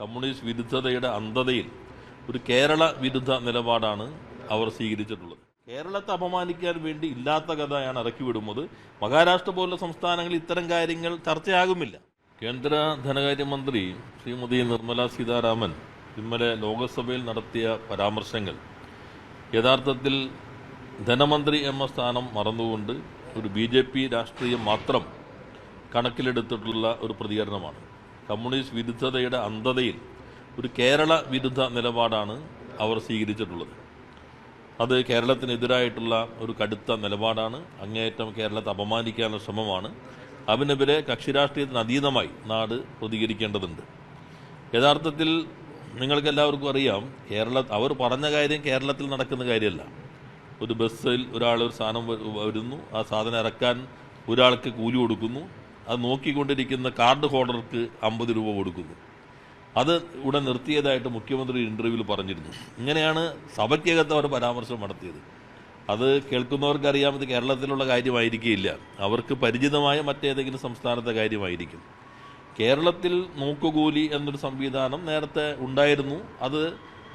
Communist വിരുദ്ധതയുടെ അന്ധതയിൽ ഒരു കേരള വിരുദ്ധ നിലപാടാണ് അവർ സ്വീകരിച്ചിട്ടുള്ളത്. കേരളത്തെ അപമാനിക്കാൻ വേണ്ടി ഇല്ലാത്ത കഥയാണ് ഇറക്കി വിടുന്നത്. മഹാരാഷ്ട്ര പോലുള്ള സംസ്ഥാനങ്ങളിൽ ഇത്തരം കാര്യങ്ങൾ ചർച്ചയാകുമില്ല കേന്ദ്ര ധനകാര്യമന്ത്രി ശ്രീമതി നിർമ്മല സീതാരാമൻ ഇന്നലെ ലോകസഭയിൽ നടത്തിയ പരാമർശങ്ങൾ. യഥാർത്ഥത്തിൽ ധനമന്ത്രി എന്ന സ്ഥാനം മറന്നുകൊണ്ട് ഒരു ബി രാഷ്ട്രീയം മാത്രം കണക്കിലെടുത്തിട്ടുള്ള ഒരു പ്രതികരണമാണ്. കമ്മ്യൂണിസ്റ്റ് വിരുദ്ധതയുടെ അന്ധതയിൽ ഒരു കേരള വിരുദ്ധ നിലപാടാണ് അവർ സ്വീകരിച്ചിട്ടുള്ളത്. അത് കേരളത്തിനെതിരായിട്ടുള്ള ഒരു കടുത്ത നിലപാടാണ്. അങ്ങേയറ്റം കേരളത്തെ അപമാനിക്കാനുള്ള ശ്രമമാണ്. അതിനെതിരെ കക്ഷി രാഷ്ട്രീയത്തിന് അതീതമായി നാട് പ്രതികരിക്കേണ്ടതുണ്ട്. യഥാർത്ഥത്തിൽ നിങ്ങൾക്കെല്ലാവർക്കും അറിയാം കേരള അവർ പറഞ്ഞ കാര്യം കേരളത്തിൽ നടക്കുന്ന കാര്യമല്ല. ഒരു ബസ്സിൽ ഒരാൾ ഒരു സാധനം വരുന്നു ആ സാധനം ഇറക്കാൻ ഒരാൾക്ക് കൂലി കൊടുക്കുന്നു. അത് നോക്കിക്കൊണ്ടിരിക്കുന്ന കാർഡ് ഹോൾഡർക്ക് അമ്പത് രൂപ കൊടുക്കുന്നു. അത് ഇവിടെ നിർത്തിയതായിട്ട് മുഖ്യമന്ത്രി ഇന്റർവ്യൂവിൽ പറഞ്ഞിരുന്നു. ഇങ്ങനെയാണ് സഭയ്ക്കകത്ത് അവർ പരാമർശം നടത്തിയത്. അത് കേൾക്കുന്നവർക്ക് അറിയാം ഇത് കേരളത്തിലുള്ള കാര്യമായിരിക്കില്ല. അവർക്ക് പരിചിതമായ മറ്റേതെങ്കിലും സംസ്ഥാനത്തെ കാര്യമായിരിക്കും. കേരളത്തിൽ നോക്കുകൂലി എന്നൊരു സംവിധാനം നേരത്തെ ഉണ്ടായിരുന്നു. അത്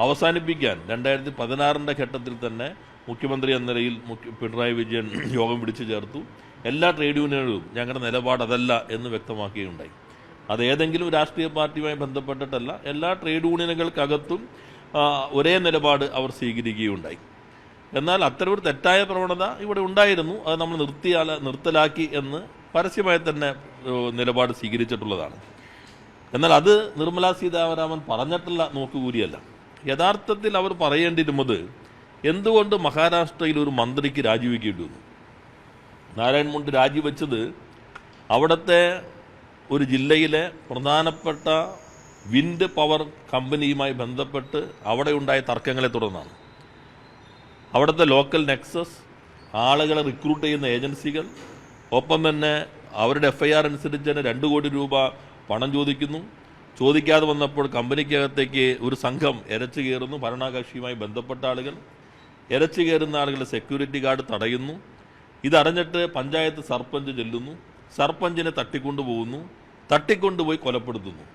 അവസാനിപ്പിക്കാൻ രണ്ടായിരത്തി പതിനാറിന്റെ ഘട്ടത്തിൽ തന്നെ മുഖ്യമന്ത്രി എന്ന നിലയിൽ പിണറായി വിജയൻ യോഗം പിടിച്ചു ചേർത്തു. എല്ലാ ട്രേഡ് യൂണിയനുകളും ഞങ്ങളുടെ നിലപാട് അതല്ല എന്ന് വ്യക്തമാക്കുകയുണ്ടായി അത് ഏതെങ്കിലും രാഷ്ട്രീയ പാർട്ടിയുമായി ബന്ധപ്പെട്ടിട്ടല്ല എല്ലാ ട്രേഡ് യൂണിയനുകൾക്കകത്തും ഒരേ നിലപാട് അവർ സ്വീകരിക്കുകയുണ്ടായി. എന്നാൽ അത്തരമൊരു തെറ്റായ പ്രവണത ഇവിടെ ഉണ്ടായിരുന്നു. അത് നമ്മൾ നിർത്തിയാൽ നിർത്തലാക്കി എന്ന് പരസ്യമായി തന്നെ നിലപാട് സ്വീകരിച്ചിട്ടുള്ളതാണ്. എന്നാൽ അത് നിർമ്മലാ സീതാരാമൻ പറഞ്ഞിട്ടുള്ള നോക്കുകൂലിയല്ല യഥാർത്ഥത്തിൽ അവർ പറയേണ്ടിരുന്നത് എന്തുകൊണ്ട് മഹാരാഷ്ട്രയിൽ ഒരു മന്ത്രിക്ക് രാജിവെക്കേണ്ടി വന്നു? നാരായൺ മുണ്ട് രാജിവെച്ചത് അവിടുത്തെ ഒരു ജില്ലയിലെ പ്രധാനപ്പെട്ട വിൻഡ് പവർ കമ്പനിയുമായി ബന്ധപ്പെട്ട് അവിടെ ഉണ്ടായ തർക്കങ്ങളെ തുടർന്നാണ്. അവിടുത്തെ ലോക്കൽ നെക്സസ് ആളുകളെ റിക്രൂട്ട് ചെയ്യുന്ന ഏജൻസികൾ ഒപ്പം തന്നെ അവരുടെ എഫ് ഐ ആർ അനുസരിച്ച് തന്നെ രണ്ട് കോടി രൂപ പണം ചോദിക്കുന്നു. ചോദിക്കാതെ വന്നപ്പോൾ കമ്പനിക്കകത്തേക്ക് ഒരു സംഘം എരച്ചു കയറുന്നു. ഭരണകക്ഷിയുമായി ബന്ധപ്പെട്ട ആളുകൾ. എരച്ചു കയറുന്ന ആളുകളെ സെക്യൂരിറ്റി ഗാർഡ് തടയുന്നു. ഇതറിഞ്ഞിട്ട് പഞ്ചായത്ത് സർപ്പഞ്ച് ചെല്ലുന്നു. സർപ്പഞ്ചിനെ തട്ടിക്കൊണ്ടുപോകുന്നു. തട്ടിക്കൊണ്ടുപോയി കൊലപ്പെടുത്തുന്നു.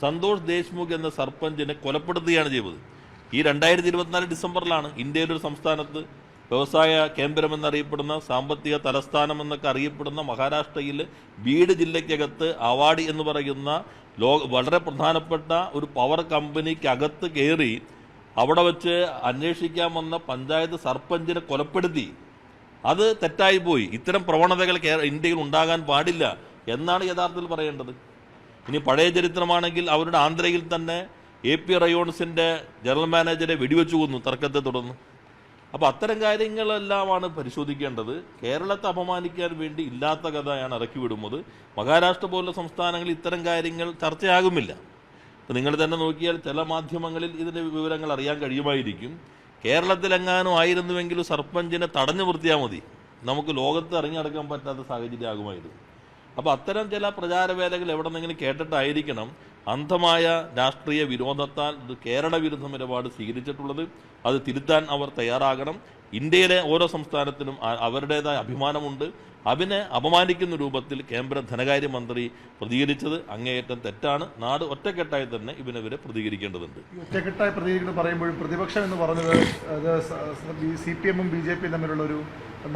സന്തോഷ് ദേശ്മുഖ് എന്ന സർപ്പഞ്ചിനെ കൊലപ്പെടുത്തുകയാണ് ചെയ്തത്. ഈ രണ്ടായിരത്തി ഇരുപത്തിനാല് ഡിസംബറിലാണ് ഇന്ത്യയിലെ ഒരു സംസ്ഥാനത്ത് വ്യവസായ കേന്ദ്രം എന്നറിയപ്പെടുന്ന സാമ്പത്തിക തലസ്ഥാനം എന്നൊക്കെ അറിയപ്പെടുന്ന മഹാരാഷ്ട്രയിൽ ബീഡ് ജില്ലയ്ക്കകത്ത് അവാർഡ് എന്ന് പറയുന്ന ലോ വളരെ പ്രധാനപ്പെട്ട ഒരു പവർ കമ്പനിക്കകത്ത് കയറി അവിടെ വെച്ച് അന്വേഷിക്കാൻ വന്ന പഞ്ചായത്ത് സർപ്പഞ്ചിനെ കൊലപ്പെടുത്തി. അത് തെറ്റായി പോയി. ഇത്തരം പ്രവണതകൾ ഇന്ത്യയിൽ ഉണ്ടാകാൻ പാടില്ല എന്നാണ് യഥാർത്ഥത്തിൽ പറയേണ്ടത്. ഇനി പഴയ ചരിത്രമാണെങ്കിൽ അവരുടെ ആന്ധ്രയിൽ തന്നെ എ പി റയോൺസിന്റെ ജനറൽ മാനേജരെ വെടിവെച്ചു കൊന്നു തർക്കത്തെ തുടർന്ന്. അപ്പോൾ അത്തരം കാര്യങ്ങളെല്ലാമാണ് പരിശോധിക്കേണ്ടത്. കേരളത്തെ അപമാനിക്കാൻ വേണ്ടി ഇല്ലാത്ത കഥയാണ് ഇറക്കി വിടുന്നത്. മഹാരാഷ്ട്ര പോലുള്ള സംസ്ഥാനങ്ങളിൽ ഇത്തരം കാര്യങ്ങൾ ചർച്ചയാകുമില്ല. നിങ്ങൾ തന്നെ നോക്കിയാൽ ചില മാധ്യമങ്ങളിൽ ഇതിന്റെ വിവരങ്ങൾ അറിയാൻ കഴിയുമായിരിക്കും. കേരളത്തിലെങ്ങാനും ആയിരുന്നുവെങ്കിലും സർപ്പഞ്ചിനെ തടഞ്ഞു നിർത്തിയാൽ മതി. നമുക്ക് ലോകത്ത് ഇറങ്ങിയടക്കാൻ പറ്റാത്ത സാഹചര്യം ആകുമായിരുന്നു അപ്പോൾ അത്തരം ചില പ്രചാരവേലകൾ എവിടെ നിന്നെങ്കിലും കേട്ടിട്ടായിരിക്കണം അന്ധമായ രാഷ്ട്രീയ വിരോധത്താൽ കേരള വിരുദ്ധ നിലപാട് സ്വീകരിച്ചിട്ടുള്ളത്. അത് തിരുത്താൻ അവർ തയ്യാറാകണം. ഇന്ത്യയിലെ ഓരോ സംസ്ഥാനത്തിനും അവരുടേതായ അഭിമാനമുണ്ട്. അതിനെ അപമാനിക്കുന്ന രൂപത്തിൽ കേന്ദ്ര ധനകാര്യമന്ത്രി പ്രതികരിച്ചത് അങ്ങേയറ്റം തെറ്റാണ്. നാട് ഒറ്റക്കെട്ടായി തന്നെ ഇവനെതിരെ പ്രതികരിക്കേണ്ടതുണ്ട്. ഒറ്റക്കെട്ടായി പ്രതികരിക്കുന്നത് പറയുമ്പോഴും പ്രതിപക്ഷം എന്ന് പറഞ്ഞത് സി പി എമ്മും ബി ജെ പിയും തമ്മിലുള്ള ഒരു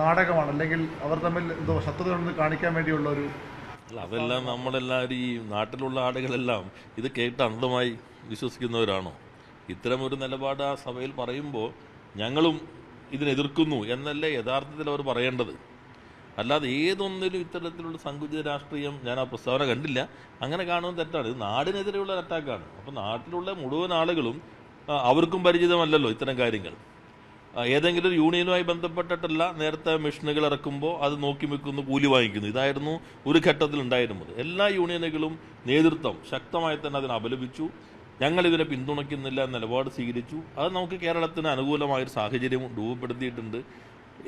നാടകമാണ്. അല്ലെങ്കിൽ അവർ തമ്മിൽ എന്തോ ശത്രുത ഉണ്ടെന്ന് കാണിക്കാൻ വേണ്ടിയുള്ള ഒരു അല്ല അതെല്ലാം നമ്മളെല്ലാവരും ഈ നാട്ടിലുള്ള ആളുകളെല്ലാം ഇത് കേട്ട് അന്ധമായി വിശ്വസിക്കുന്നവരാണോ? ഇത്തരം ഒരു നിലപാട് ആ സഭയിൽ പറയുമ്പോൾ ഞങ്ങളും ഇതിനെതിർക്കുന്നു എന്നല്ലേ യഥാർത്ഥത്തിൽ അവർ പറയേണ്ടത്. അല്ലാതെ ഏതൊന്നിലും ഇത്തരത്തിലുള്ള സങ്കുചിത രാഷ്ട്രീയം ഞാൻ ആ പ്രസ്താവന കണ്ടില്ല. അങ്ങനെ കാണുന്നത് തെറ്റാണ്. ഇത് നാടിനെതിരെയുള്ള അറ്റാക്കാണ്. അപ്പോൾ നാട്ടിലുള്ള മുഴുവൻ ആളുകളും അവർക്കും പരിചിതമല്ലല്ലോ ഇത്തരം കാര്യങ്ങൾ. ഏതെങ്കിലും ഒരു യൂണിയനുമായി ബന്ധപ്പെട്ടിട്ടല്ല നേരത്തെ മെഷീനുകൾ ഇറക്കുമ്പോൾ അത് നോക്കി വെക്കുന്നു കൂലി വാങ്ങിക്കുന്നു. ഇതായിരുന്നു ഒരു ഘട്ടത്തിൽ ഉണ്ടായിരുന്നത് എല്ലാ യൂണിയനുകളും നേതൃത്വം ശക്തമായി തന്നെ അതിനെ അപലപിച്ചു. ഞങ്ങൾ ഇതിനെ പിന്തുണയ്ക്കുന്നില്ല നിലപാട് സ്വീകരിച്ചു. അത് നമുക്ക് കേരളത്തിന് അനുകൂലമായൊരു സാഹചര്യം രൂപപ്പെടുത്തിയിട്ടുണ്ട്.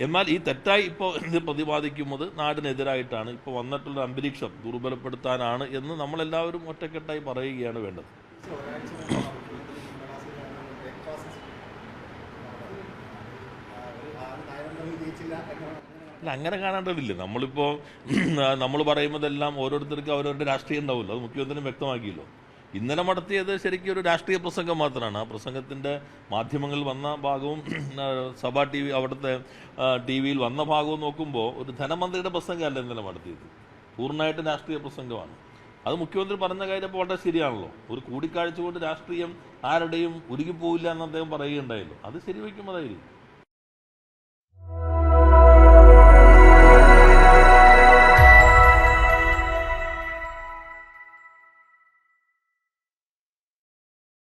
എന്നാൽ ഈ തെറ്റായി ഇപ്പോൾ ഇത് പ്രതിപാദിക്കുന്നത് നാടിനെതിരായിട്ടാണ്. ഇപ്പോൾ വന്നിട്ടുള്ള അന്തരീക്ഷം ദുർബലപ്പെടുത്താനാണ് എന്ന് നമ്മളെല്ലാവരും ഒറ്റക്കെട്ടായി പറയുകയാണ് വേണ്ടത്. അല്ല അങ്ങനെ കാണേണ്ടതില്ല. നമ്മളിപ്പോൾ നമ്മൾ പറയുന്നതെല്ലാം ഓരോരുത്തർക്കും അവരവരുടെ രാഷ്ട്രീയം ഉണ്ടാവുമല്ലോ. അത് മുഖ്യമന്ത്രി വ്യക്തമാക്കിയല്ലോ. ഇന്നലെ നടത്തിയത് ശരിക്കും ഒരു രാഷ്ട്രീയ പ്രസംഗം മാത്രമാണ്. ആ പ്രസംഗത്തിന്റെ മാധ്യമങ്ങളിൽ വന്ന ഭാഗവും സഭാ ടി വി അവിടുത്തെ ടി വിയിൽ വന്ന ഭാഗവും നോക്കുമ്പോൾ ഒരു ധനമന്ത്രിയുടെ പ്രസംഗമല്ല ഇന്നലെ നടത്തിയത് പൂർണമായിട്ടും രാഷ്ട്രീയ പ്രസംഗമാണ്. അത് മുഖ്യമന്ത്രി പറഞ്ഞ കാര്യം വളരെ ശരിയാണല്ലോ. ഒരു കൂടിക്കാഴ്ച കൊണ്ട് രാഷ്ട്രീയം ആരുടെയും ഉരുകിപ്പോയില്ല എന്ന് അദ്ദേഹം പറയുകയുണ്ടായല്ലോ. അത് ശരിവയ്ക്കുമ്പോഴായിരിക്കും